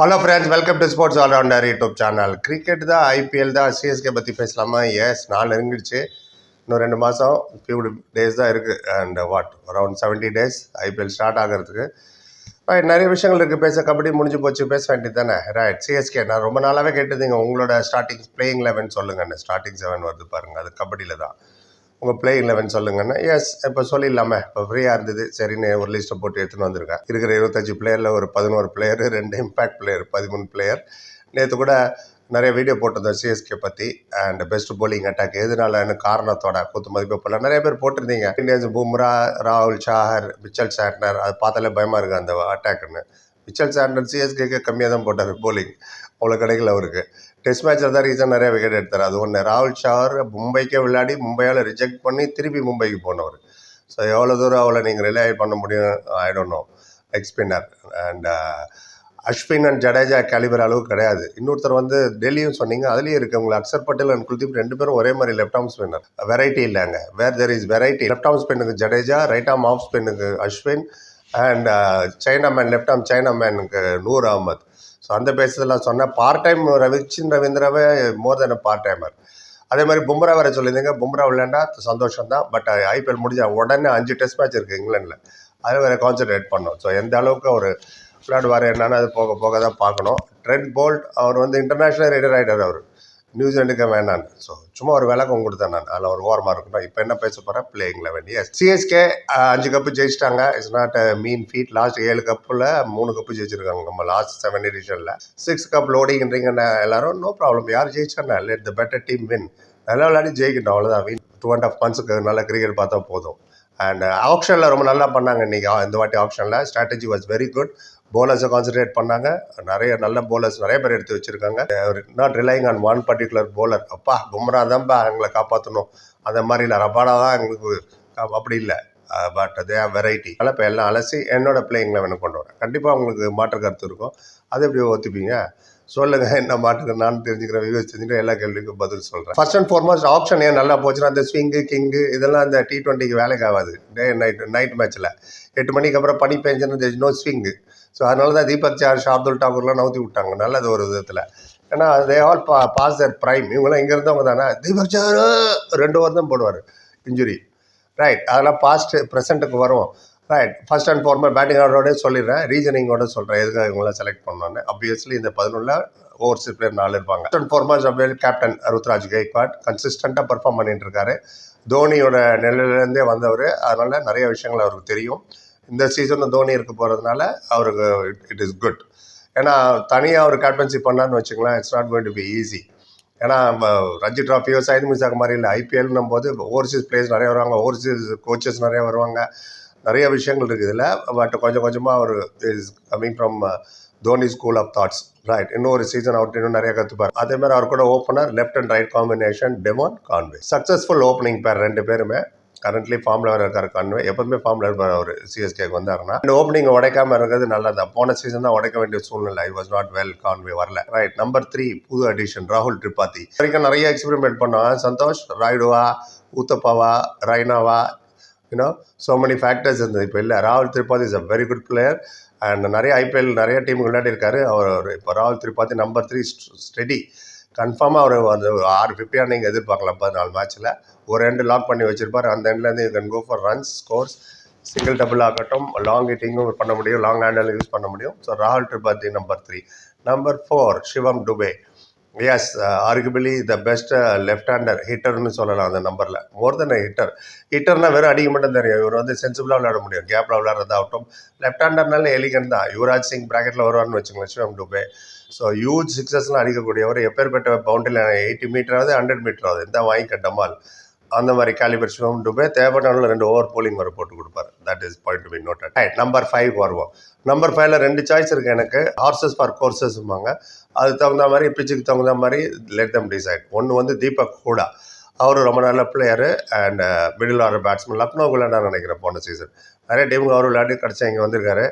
Hello friends welcome to sports all rounder YouTube channel cricket தான் IPL தான் CSK பற்றி பேசலாமா? எஸ் நாள் நெருங்கிடுச்சு இன்னும் ரெண்டு மாதம் ஃபியூ டேஸ் தான் இருக்குது and what around seventy days IPL start ஆகிறதுக்கு. ரைட் நிறைய விஷயங்கள் இருக்குது பேச கபடி முடிஞ்சு போச்சு. பேச வேண்டியது தானே? ரைட் சிஎஸ்கே நான் ரொம்ப நாளாகவே கேட்டதுங்க உங்களோட ஸ்டார்டிங் பிளேயிங் லெவன் சொல்லுங்கன்னு ஸ்டார்டிங் செவன் வருது பாருங்கள் அது கபடியில் தான். உங்கள் பிளேயிங் லெவன் சொல்லுங்கன்னா எஸ் இப்போ சொல்லிடலாமே. இப்போ ஃப்ரீயாக இருந்தது. சரின்னு ஒரு லிஸ்ட்டை போட்டு எடுத்துன்னு வந்திருக்கேன். இருக்கிற இருபத்தஞ்சி பிளேயரில் ஒரு பதினோரு பிளேயர் ரெண்டு இம்பேக்ட் பிளேயர் பதிமூணு பிளேயர் நேற்று கூட நிறைய வீடியோ போட்டிருந்தோம் சிஎஸ்கே பற்றி அண்ட் பெஸ்ட் போலிங் அட்டாக் என்ன காரணத்தோட கூத்து மதிப்பு போல நிறைய பேர் போட்டிருந்தீங்க. இந்தியன்ஸ் பும்ரா ராகுல் சாஹர் மிச்சல் சாட்னர் அது பார்த்தாலே பயமாக இருக்குது அந்த அட்டாக்னு மிச்சல் சாட்னர் சிஎஸ்கேக்கு கம்மியாக தான் போட்டார் போலிங் அவ்வளோ கிடைக்கல அவருக்கு. டெஸ்ட் மேட்ச்சில் தான் ரீசன் நிறைய விக்கெட் எடுத்தார். அது ஒன்று ராகுல் ஷார் மும்பைக்கே விளையாடி மும்பையால் ரிஜெக்ட் பண்ணி திருப்பி மும்பைக்கு போனவர். ஸோ எவ்வளோ தூரம் அவளை நீங்கள் ரிலே பண்ண முடியும்? I don't know leg spinner and Ashwin and Jadeja calibre அளவு கிடையாது. இன்னொருத்தர் வந்து டெல்லியும் சொன்னீங்க. அதுலேயும் இருக்கு உங்களை அக்சர் பட்டேல் அண்ட் குல்தீப் ரெண்டு பேரும் ஒரே மாதிரி லெஃப்ட் ஆர்ம் ஸ்பின்னர் வெரைட்டி இல்லைங்க where there is variety left arm ஸ்பின்னுக்கு Jadeja right arm off ஸ்பின்னுக்கு Ashwin and china man left arm china மேனுக்கு Noor Ahmad. So அந்த பேசத்தில் சொன்னேன் பார்ட் டைம் ரவிச்சின் ரவீந்திராவே மோர் தென் பார்ட் டைமர் அதே மாதிரி பும்ரா வேறு சொல்லியிருந்தீங்க. பும்ரா விளையாண்டா சந்தோஷம் தான் பட் ஐபிஎல் uh, முடிஞ்ச உடனே அஞ்சு டெஸ்ட் மேட்ச் இருக்குது இங்கிலாண்டில் அது வேறு கான்சன்ட்ரேட் பண்ணோம். ஸோ எந்த அளவுக்கு அவர் விளையாடுவார் என்னன்னு அது போக போக தான் பார்க்கணும். ட்ரெண்ட் போல்ட் அவர் வந்து இன்டர்நேஷ்னல் ரைடர் ஆகிட்டார் அவர். நியூசிலாண்டுக்கு வேணான்னு. ஸோ சும்மா ஒரு விளக்கம் கொடுத்தேன் நான். அதில் ஒரு ஓரமாக இருக்கணும் இப்போ என்ன பேச போகிறேன் பிளேயிங் லெவன் எஸ் சிஎஸ்கே அஞ்சு கப்பு ஜெயிச்சிட்டாங்க. It's not mean feed last ஏழு கப்பில் மூணு கப்பு ஜெயிச்சிருக்காங்க. நம்ம லாஸ்ட் செவன் எடிஷனில் சிக்ஸ் கப் லோடிங்ன்றீங்க எல்லாரும் நோ ப்ராப்ளம் யார் ஜெயிச்சானா let the better team win நல்லா விளையாடி ஜெயிக்கட்டும். அவ்வளோதான் வின் டூ அண்ட் ஆஃப் மந்த்ஸுக்கு நல்லா கிரிக்கெட் பார்த்தா போதும். அண்ட் ஆப்ஷனில் ரொம்ப நல்லா பண்ணாங்க இன்றைக்கி இந்த வாட்டி ஆப்ஷனில் ஸ்ட்ராட்டஜி வாஸ் வெரி குட் போலர்ஸை கான்சன்ட்ரேட் பண்ணாங்க. நிறைய நல்ல போலர்ஸ் நிறைய பேர் எடுத்து வச்சுருக்காங்க. Not relying on one particular bowler அப்பா பும்ரா தான்ப்பா எங்களை காப்பாற்றணும் அந்த மாதிரி இல்லை ரபாடா தான் எங்களுக்கு அப்படி இல்லை. பட் அது வெரைட்டி அதனால் இப்போ எல்லாம் அலசி என்னோட பிளேயிங் லெவனுக்கு கொண்டு வரேன். கண்டிப்பாக உங்களுக்கு மாற்று கருத்து இருக்கும். அது எப்படி ஒத்துப்பீங்க? சொல்லுங்கள் என்ன மாட்டுக்கு நான் தெரிஞ்சுக்கிறேன் வியூஸ் தெரிஞ்சுக்கிறேன் எல்லா கேள்விக்கும் பதில் சொல்கிறேன் ஃபர்ஸ்ட் அண்ட் ஃபார்மோஸ்ட் ஆப்ஷன் ஏன் நல்லா போச்சுன்னா அந்த ஸ்விங்கு கிங்கு இதெல்லாம் அந்த டி ட்வெண்ட்டிக்கு வேலைக்கு ஆகாது. டே நைட் நைட் மேட்ச்சில் எட்டு மணிக்கு அப்புறம் பனி பெஞ்சுன்னு நோ ஸ்விங்கு ஸோ அதனால தான் தீபக் சார் அப்துல் டாகூர்லாம் நவுத்தி விட்டாங்க. நல்லது ஒரு விதத்தில். ஏன்னா தே ஆல் பா பாஸ் தர் ப்ரைம் இவங்களாம் இங்கே இருந்தவங்க தானே? தீபக் சார் ரெண்டு ஓவர் தான் போடுவார் இன்ஜுரி ரைட் அதெல்லாம் பாஸ்ட் ப்ரெசென்ட்டுக்கு வரும். Right first and foremost batting ஆர்டரோட சொல்லிடுறேன். ரீசனிங்கோட சொல்கிறேன் எதுக்காக இவங்களாம் செலக்ட் பண்ணோன்னு. அப்வியஸ்லி இந்த பதினொன்றில் ஓவர்ஸ் பிளேயர் நாலு இருப்பாங்க. ஃபர்ஸ்ட் அண்ட் ஃபார்மல் அப்படியே கேப்டன் ருத்ராஜ் கெய்க்வாட் கன்சிஸ்டண்ட்டாக பர்ஃபார்ம் பண்ணிட்டு இருக்காரு. தோனியோட நிலையிலேருந்தே வந்தவர். அதனால் நிறைய விஷயங்கள் அவருக்கு தெரியும். இந்த சீசனும் தோனி இருக்க போகிறதுனால அவருக்கு இட் இஸ் குட் ஏன்னா தனியாக அவர் கேப்டன்சி பண்ணான்னு வச்சுங்களேன் it's not going to be easy ஏன்னா ரஞ்சி ட்ராஃபியோ சைது மிசாக் மாதிரி இல்லை ஐபிஎல்னும் போது ஓவர்சீஸ் பிளேயர்ஸ் நிறைய வருவாங்க ஓவர்சீஸ் கோச்சஸ் நிறைய வருவாங்க. நிறைய விஷயங்கள் இருக்குது இதில் பட் கொஞ்சம் கொஞ்சமாக அவர் is coming from Dhoni school of thoughts right இன்னும் ஒரு சீசன் அவர் இன்னும் நிறைய கற்றுப்பார் அதே மாதிரி அவர் கூட opener left and right combination Devon Conway successful opening pair ரெண்டு பேருமே. கரண்ட்லி ஃபார்மில் வேறு இருக்கார் கான்வே எப்போதுமே ஃபார்மில் இருப்பார் அவர் சிஎஸ்கேக்கு வந்தாருன்னா. இந்த ஓப்பனிங் உடைக்காமல் இருக்கிறது நல்லது. போன சீசன் தான் உடைக்க வேண்டிய சூழ்நிலை. I was not well Conway வரல. ரைட் நம்பர் த்ரீ புது அடிஷன் ராகுல் திரிபாதி வரைக்கும் நிறைய எக்ஸ்பெரிமெண்ட் பண்ணோம். சந்தோஷ் ராய்டுவா ஊத்தப்பாவா ரைனாவா you know so many factors இருந்தது. இப்போ இல்லை. ராகுல் Tripathi is a very good player and நிறைய ஐபிஎல் நிறைய டீம் விளையாடி இருக்காரு. அவர் இப்போ ராகுல் திரிபாதி நம்பர் த்ரீ ஸ்டெடி கன்ஃபார்மாக அவர் அந்த ஆறு ஃபிஃப்டியாக நீங்கள் எதிர்பார்க்கலாம். பதினாலு மேட்ச்சில் ஒரு எண்டு லாக் பண்ணி வச்சிருப்பார். அந்த எண்ட்லேருந்து you can go for runs scores single double ஆகட்டும். லாங் ஹிட்டிங்கும் பண்ண முடியும். லாங் ஹேண்டில் யூஸ் பண்ண முடியும். ஸோ ராகுல் Tripathi number three number four Shivam Dube yes arguably the best left hander ஹிட்டர்னு சொல்லலாம் அந்த நம்பரில் மோர் தென் ஹிட்டர் ஹிட்டர்னா வெறும் அடிக்க மட்டும் தெரியும். இவர் வந்து சென்சிபிளாக விளையாட முடியும். கேப்பில் விளையாடுறதாகட்டும். லெஃப்ட் ஹேண்டர்னால எலிகன் தான் யுவராஜ் சிங் ப்ராக்கெட்டில் வருவார்னு வச்சுங்களேன் சிவம் டூபே ஸோ ஹியூஜ் சிக்ஸஸ்லாம் அடிக்கக்கூடியவர் எப்பேற்பட்ட பவுண்டரியில் எயிட்டி மீட்டராவது ஹண்ட்ரட் மீட்டராவது இந்த வாங்கிக்க டமால் அந்த மாதிரி கேலிபர் சிவம் டுபே தேவைப்பட்டாலும் ரெண்டு ஓவர் போலிங் வர போட்டு கொடுப்பாரு. That is point to be noted right number five வருவோம். நம்பர் ஃபைவ்ல ரெண்டு சாய்ஸ் இருக்குது எனக்கு. ஹார்சஸ் ஃபார் கோர்சஸ்ம்பாங்க அதுக்கு தகுந்த மாதிரி பிச்சுக்கு தகுந்த மாதிரி லெட் தம் டிசைட் ஒன்று வந்து தீபக் ஹூடா. அவர் ரொம்ப நல்ல player and middle order batsman Lucknow நான் நினைக்கிறேன் போன சீசன் நிறைய டீமுக்கு அவர் விளையாடி கடைசியாக இங்கே வந்திருக்காரு.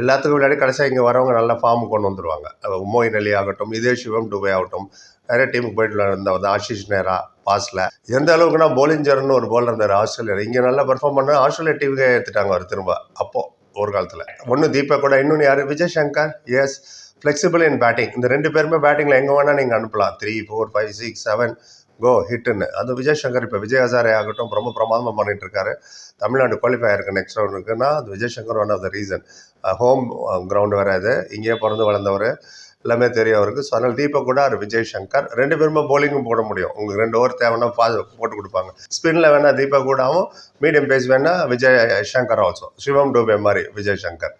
எல்லாத்துக்கும் விளையாடி கடைசியாக இங்கே வரவங்க நல்லா ஃபார்ம் கொண்டு வந்துருவாங்க. மோயின் அலி ஆகட்டும் இதே சிவம் டுபே ஆகட்டும். நிறைய டீமுக்கு போயிட்டு இருந்தவர் ஆஷிஷ் நேரா பாஸில். எந்த அளவுக்குனா போலிஞ்சர்னு ஒரு போலர் இருந்தார் ஆஸ்திரேலியா இங்கே நல்லா பெர்ஃபார்ம் பண்ணால் ஆஸ்திரேலியா டீமுக்கே எடுத்துட்டாங்க அவர் திரும்ப அப்போது ஒரு காலத்தில். ஒன்று தீபக் கூட இன்னொன்று யார்? Vijay Shankar? Yes flexible in batting இந்த ரெண்டு பேருமே பேட்டிங்கில் எங்கே வேணால் நீங்கள் அனுப்பலாம். Three four five six seven go ஹிட்டுன்னு அது விஜய் சங்கர் இப்போ விஜய் ஹசாரே ஆகட்டும் ரொம்ப பிரமாதமாக பண்ணிட்டு இருக்காரு தமிழ்நாடு குவாலிஃபை ஆயிருக்கு நெக்ஸ்ட் ரவுண்டுக்குன்னா அது Vijay Shankar one of the reason home ground வேறு இங்கேயே பிறந்து வளர்ந்தவர். எல்லாமே தெரியும் அவருக்கு. ஸோ அதனால் தீபக் கூட அவர் விஜய் சங்கர். ரெண்டு பேருமே போலிங்கும் போட முடியும். உங்களுக்கு ரெண்டு ஓவர் தேவைன்னா பா போட்டு கொடுப்பாங்க. ஸ்பின்னில் வேணா தீபக் கூடவும் மீடியம் பேஸ் வேணா விஜய் சங்கர் ஆல்சோ சிவம் டூபே மாதிரி விஜய் சங்கர்.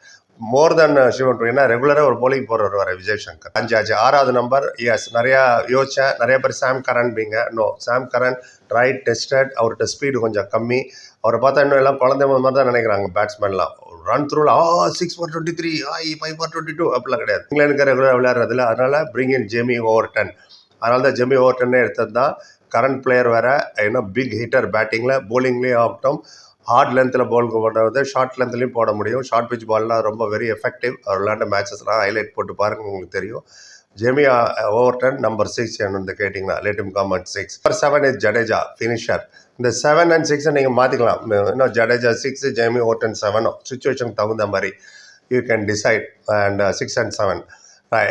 மோர் தென் சிவன் ஏன்னா ரெகுலராக ஒரு போலிங் போடுறவர் வர விஜய் சங்கர். அஞ்சாச்சு. ஆறாவது நம்பர் எஸ் நிறையா யோசிச்சேன். நிறைய பேர் Sam Curran பீங்க. No Sam Curran right tested அவர்கிட்ட ஸ்பீடு கொஞ்சம் கம்மி. அவரை பார்த்தா இன்னும் எல்லாம் குழந்தை மாதிரி தான் நினைக்கிறாங்க பேட்ஸ்மேன்லாம் ரன் த்ரூவில் ஆ six for twenty three ah five for twenty two அப்படிலாம் கிடையாது. இங்கிலாந்துக்கு ரெகுலராக விளையாடுறதுல அதனால் bring in Jamie Overton அதனால தான் ஜெமி ஓவர் டென்னே எடுத்தது தான். கரண்ட் பிளேயர் வேற ஏன்னா பிக் ஹிட்டர் பேட்டிங்கில் போலிங்லேயும் ஆகட்டும். ஹார்ட் லென்த்தில் பால் போடுறது ஷார்ட் லென்த்லேயும் போட முடியும். ஷார்ட் பிச் பால்லாம் ரொம்ப வெரி எஃபெக்டிவ் அவர் விளையாண்ட மேட்சஸ்லாம் ஹைலைட் போட்டு பாருங்க உங்களுக்கு தெரியும். ஜெமி ஓவர்டன் நம்பர் சிக்ஸ் வந்து கேட்டிங்கன்னா லேட்டும் common six number seven is Jadeja finisher இந்த செவன் அண்ட் சிக்ஸை நீங்கள் மாற்றிக்கலாம் இன்னும் ஜடேஜா சிக்ஸ் ஜெமி ஓவர்டன் செவனோ சுச்சுவேஷனுக்கு தகுந்த மாதிரி you can decide and six and seven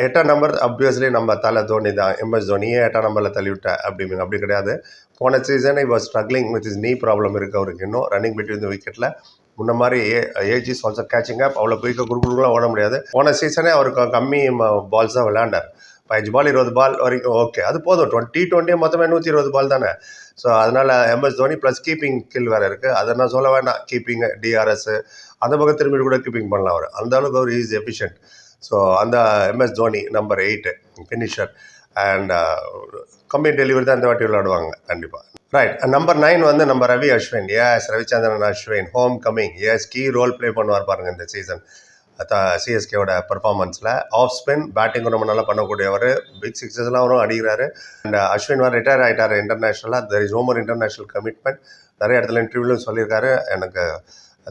எட்டாம் நம்பர் அப்வியஸ்லி நம்ம தலை தோனி தான். எம்எஸ் தோனியே எட்டாம் நம்பரில் தள்ளிவிட்ட அப்படி அப்படி கிடையாது. போன சீசன் இவர் struggling with his knee problem இருக்குது அவருக்கு இன்னும் ரன்னிங் பிட்வீன் த விக்கெட்டில் முன்ன மாதிரி a age is also catching up அவ்வளோ குயிக்காக குறுக்குறுலாம் ஓட முடியாது. போன சீசனே அவருக்கு கம்மி பால்ஸ் தான் விளையாண்டார். பதினஞ்சு பால் இருபது பால் வரைக்கும் ஓகே அது போதும். டுவெண்ட்டி டுவெண்ட்டியே மொத்தமே நூற்றி இருபது பால் தானே. ஸோ அதனால் MS Dhoni plus keeping skill வேறு இருக்குது அதை நான் சொல்ல வேண்டாம். கீப்பிங் டிஆர்எஸ் அந்த பக்கம் திரும்பி கூட கீப்பிங் பண்ணலாம் அவர். அந்த அளவுக்கு அவர் இஸ் எஃபிஷியன்ட் ஸோ அந்த MS Dhoni number eight finisher and கம்மி டெலிவரி தான் இந்த வாட்டி விளையாடுவாங்க. கண்டிப்பாக ரைட் நம்பர் நைன் வந்து நம்ம Ravi Ashwin as Ravichandran Ashwin home coming as key role play பண்ணுவார் பாருங்க இந்த சீசன் சிஎஸ்கேவோட பெர்ஃபார்மன்ஸில் ஆஃப் ஸ்பின் பேட்டிங்கும் ரொம்ப நல்லா பண்ணக்கூடியவர். பிக் சிக்ஸஸ்லாம் அவரும் அடிக்கிறாரு. அண்ட் அஸ்வின் வார் ரிட்டையர் ஆகிட்டார் இன்டர்நேஷ்னலாக there is more international commitment நிறைய இடத்துல இன்டர்வியூலும் சொல்லியிருக்காரு. எனக்கு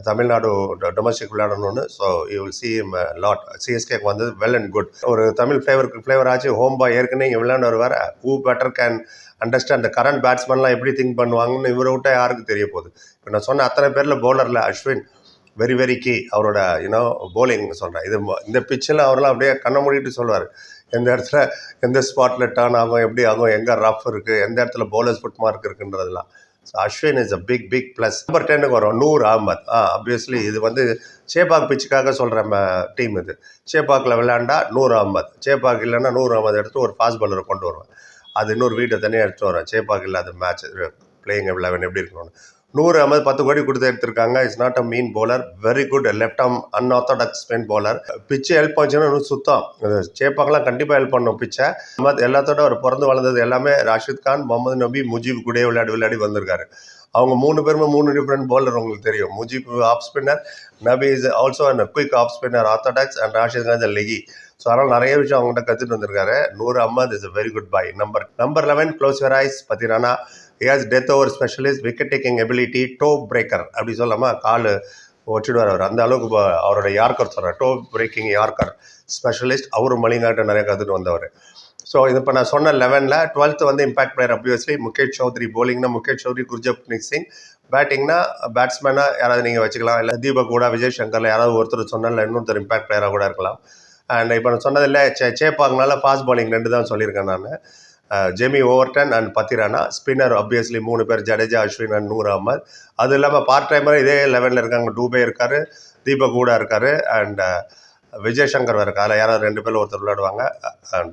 தமிழ்நாடு டொமஸ்டிக் விளையாடணும்னு so you will see lot சிஎஸ்கேக்கு வந்து வெல் அண்ட் குட் ஒரு தமிழ் ஃப்ளேவர் ஃப்ளேவர் ஆச்சு. ஹோம் பாய் ஏற்கனவே இங்கே விளையாண்டவர் வேறு. Who better can understand current பேட்ஸ்மேன்லாம் எப்படி திங்க் பண்ணுவாங்கன்னு இவரை விட்டா யாருக்கு தெரிய போகுது? இப்போ நான் சொன்ன அத்தனை பேரில் பவுலரில் அஸ்வின் வெரி வெரி கீ அவரோட யூனோ போலிங் சொல்கிறேன் இது இந்த பிச்சில் அவரெல்லாம் அப்படியே கண்ணை மூடிட்டு சொல்லுவார். எந்த இடத்துல எந்த ஸ்பாட்டில் டர்ன் ஆகும் எப்படி ஆகும் எங்கே ரஃப் இருக்குது எந்த இடத்துல bowlers foot mark இருக்குன்றதெல்லாம். Ashwin is a big big plus number டென்னுக்கு வரும். நூர் அகமத் ஆ அப்வியஸ்லி இது வந்து சேப்பாக் பிச்சுக்காக சொல்கிற டீம் இது. சேப்பாக்கில் விளையாண்டா நூர் அகமத் சேப்பாக் இல்லைன்னா நூர் அகமது எடுத்து ஒரு ஃபாஸ்ட் பாலரை கொண்டு வருவேன். அது இன்னொரு வீட்டை தனியாக எடுத்து வரேன் சேப்பாக் இல்லாத மேட்ச் பிளேயிங் லெவன் எப்படி இருக்கணும்னு. நூறு ஐம்பது பத்து கோடி கொடுத்து எடுத்திருக்காங்க. It's not a mean bowler very good left arm unorthodox spin bowler pitch help பண்ணுச்சுன்னா இன்னும் சுத்தம். சேப்பாக்கெல்லாம் கண்டிப்பாக ஹெல்ப் பண்ணும் பிச்சை மற்ற எல்லாத்தோட அவர் பிறந்து வளர்ந்தது எல்லாமே ராஷித் கான் முகமது நபி முஜீப் கூட விளையாடி விளையாடி வந்திருக்காரு. அவங்க மூணு பேருமே மூணு டிஃப்ரெண்ட் bowler உங்களுக்கு தெரியும். Mujeeb off spinner Nabi is also and quick off spinner orthodox and Rashid Khan leggie so அதனால் நிறைய விஷயம் அவங்ககிட்ட கற்றுட்டு வந்திருக்காரு. Noor Ahmad is a very good boy number number eleven close your eyes Pathirana as death over specialist wicket taking ability toe breaker அப்படி சொல்லாமா கால் வச்சுடுவார் அவர். அந்த அளவுக்கு அவரோட யார்கர் சொல்கிறார் டோ பிரேக்கிங் யார்கர் ஸ்பெஷலிஸ்ட் அவரும் மலிங்காட்ட நிறைய கற்றுட்டு வந்தவர். ஸோ இது இப்போ நான் சொன்ன லெவனில் டுவெல்த் வந்து impact player obviously Mukesh Choudhary போலிங்னா Mukesh Choudhary Gurjapneet Singh. பேட்டிங்னா பேட்ஸ்மேனாக யாராவது நீங்கள் வச்சுக்கலாம். இல்லை தீபக் கூட விஜய் சங்கரில் யாராவது ஒருத்தர் சொன்னால இல்லை இன்னொருத்தர் இம்பாக்ட் பிளேயராக கூட இருக்கலாம். அண்ட் இப்போ நான் சொன்னதில்ல சே சேப்பாங்கனால ஃபாஸ்ட் பாலிங் ரெண்டு தான் சொல்லியிருக்கேன் நான். Jamie Overton and Pathirana. Spinner obviously மூணு பேர் ஜடேஜா அஸ்வின் அண்ட் நூர் அஹமத். அது இல்லாமல் பார்ட் டைமர் இதே லெவலில் இருக்காங்க. டூபே இருக்கார் தீபக் கூட இருக்கார் அண்ட் விஜய் சங்கர் வேறு அதில் யாராவது ரெண்டு பேர் ஒருத்தர் விளையாடுவாங்க.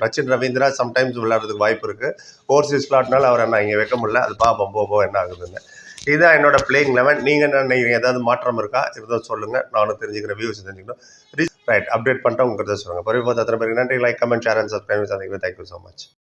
ரச்சின் ரவீந்திரா சம்டைம்ஸ் விளையாடுறதுக்கு வாய்ப்பு இருக்குது ஓவர்சீஸ் ஸ்லாட்னால அவரை நான் இங்கே வைக்க முடியல. அது பார்ப்போம் போக போக என்ன ஆகுதுன்னு. இதுதான் என்னோட பிளேயிங் லெவன் நீங்கள் என்ன நினைக்கிறீங்க? ஏதாவது மாற்றம் இருக்கா? இருந்தால் சொல்லுங்கள் நானும் தெரிஞ்சுக்கிறேன் வியூஸ் தெரிஞ்சுக்கணும் ரைட் அப்டேட் பண்ணிட்டு உங்களுக்கு சொல்லுங்கள் பரிவு அத்தனை பேருக்கு நன்றி. Like comment share and subscribe சந்திக்கிறேன் தேங்க்யூ ஸோ மச்